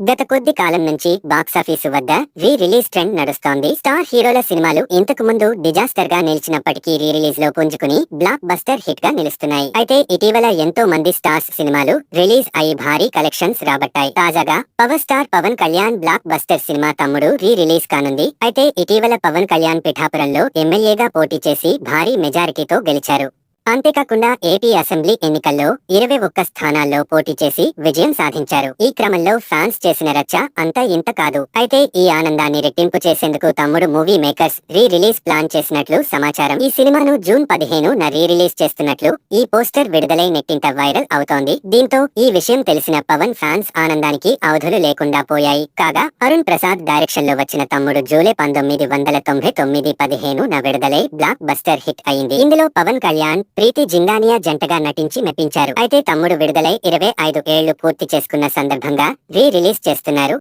గత కొద్ది కాలం నుంచి బాక్సాఫీసు వద్ద రీ రిలీజ్ ట్రెండ్ నడుస్తోంది. స్టార్ హీరోల సినిమాలు ఇంతకు ముందు డిజాస్టర్గా నిలిచినప్పటికీ రీ రిలీజ్లో పుంజుకుని బ్లాక్ బస్టర్ హిట్గా నిలుస్తున్నాయి. అయితే ఇటీవల ఎంతో మంది స్టార్స్ సినిమాలు రిలీజ్ అయి భారీ కలెక్షన్స్ రాబట్టాయి. తాజాగా power star Pawan Kalyan blockbuster cinema Thammudu re release కానుంది. అయితే ఇటీవల పవన్ కళ్యాణ్ పిఠాపురంలో ఎమ్మెల్యేగా పోటీ చేసి భారీ మెజారిటీతో గెలిచారు. అంతేకాకుండా ఏపీ అసెంబ్లీ ఎన్నికల్లో ఇరవై ఒక్క స్థానాల్లో పోటీ చేసి విజయం సాధించారు. ఈ క్రమంలో ఫ్యాన్స్ చేసిన రచ్చ అంతా ఇంత కాదు. అయితే ఈ ఆనందాన్ని రెట్టింపు చేసేందుకు Thammudu movie makers re release plan చేసినట్లు సమాచారం. ఈ సినిమాను జూన్ పదిహేను న రీ రిలీజ్ చేస్తున్నట్లు ఈ పోస్టర్ విడుదలై నెట్టింత వైరల్ అవుతోంది. దీంతో ఈ విషయం తెలిసిన పవన్ ఫ్యాన్స్ ఆనందానికి అవధులు లేకుండా పోయాయి. కాగా అరుణ్ ప్రసాద్ డైరెక్షన్లో వచ్చిన తమ్ముడు జూలై పంతొమ్మిది వందల తొంభై తొమ్మిది పదిహేను న విడుదలై బ్లాక్ బస్టర్ హిట్ అయింది. ఇందులో పవన్ కళ్యాణ్ ప్రీతి జిందానియా జంటగా నటించి మెప్పించారు. అయితే తమ్ముడు విడుదలై ఇరవై ఐదు ఏళ్ళు పూర్తి చేసుకున్న సందర్భంగా రీ రిలీజ్ చేస్తున్నారు.